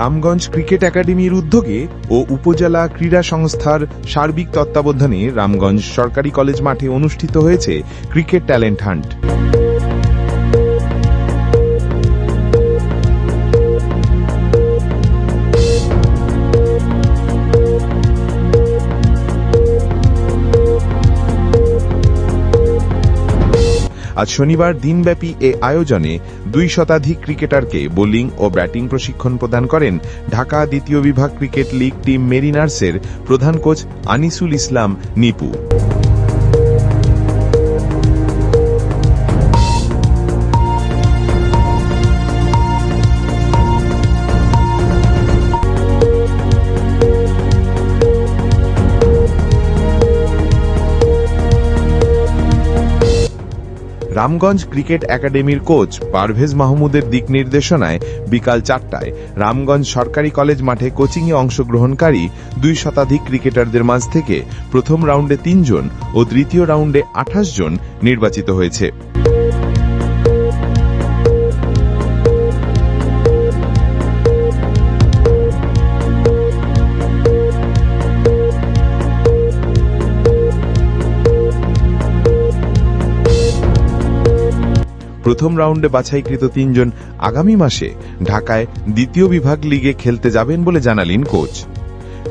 Ramganj cricket একাডেমির উদ্যোগে ও উপজেলা ক্রীড়া সংস্থার সার্বিক তত্ত্বাবধানে রামগঞ্জ সরকারি কলেজ মাঠে অনুষ্ঠিত হয়েছে ক্রিকেট ট্যালেন্ট হান্ট। আজ শনিবার দিনব্যাপী এ আয়োজনে দুই শতাধিক ক্রিকেটারকে বোলিং ও ব্যাটিং প্রশিক্ষণ প্রদান করেন ঢাকা দ্বিতীয় বিভাগ ক্রিকেট লীগ টিম মেরিনার্সের প্রধান কোচ আনিসুল ইসলাম নিপু। রামগঞ্জ ক্রিকেট একাডেমির কোচ পারভেজ মাহমুদের দিক নির্দেশনায় বিকাল চারটায় রামগঞ্জ সরকারি কলেজ মাঠে কোচিংয়ে অংশগ্রহণকারী দুই শতাধিক ক্রিকেটারদের মাঝ থেকে প্রথম রাউন্ডে তিনজন ও তৃতীয় রাউন্ডে আঠাশ জন নির্বাচিত হয়েছে। প্রথম রাউন্ডে বাছাইকৃত তিনজন আগামী মাসে ঢাকায় দ্বিতীয় বিভাগ লিগে খেলতে যাবেন বলে জানালেন কোচ।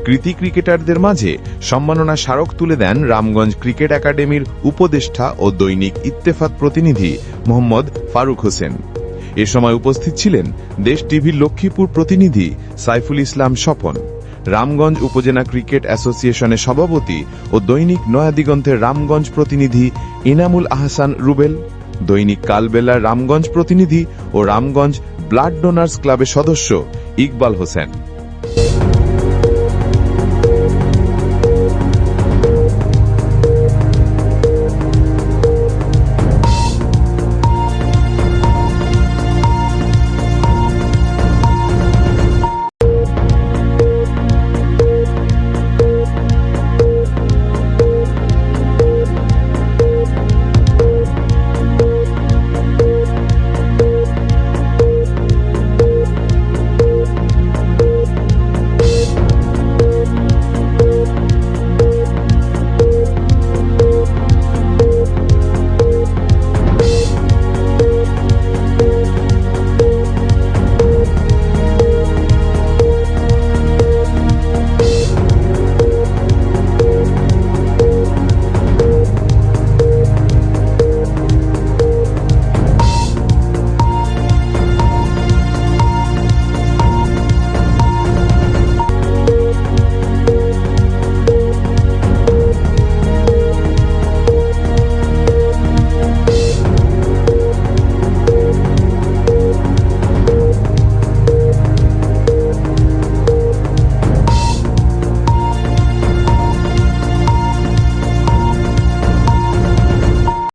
কৃতি ক্রিকেটারদের মাঝে সম্মাননা স্মারক তুলে দেন রামগঞ্জ ক্রিকেট একাডেমির উপদেষ্টা ও দৈনিক ইত্তেফাক প্রতিনিধি মোহাম্মদ ফারুক হোসেন। এ সময় উপস্থিত ছিলেন দেশ টিভির লক্ষ্মীপুর প্রতিনিধি সাইফুল ইসলাম স্বপন, রামগঞ্জ উপজেলা ক্রিকেট অ্যাসোসিয়েশনের সভাপতি ও দৈনিক নয়াদিগন্তের রামগঞ্জ প্রতিনিধি ইনামুল আহসান রুবেল দৈনিক কালবেলার রামগঞ্জ প্রতিনিধি ও রামগঞ্জ ব্লাড ডোনার্স ক্লাবের সদস্য ইকবাল হোসেন।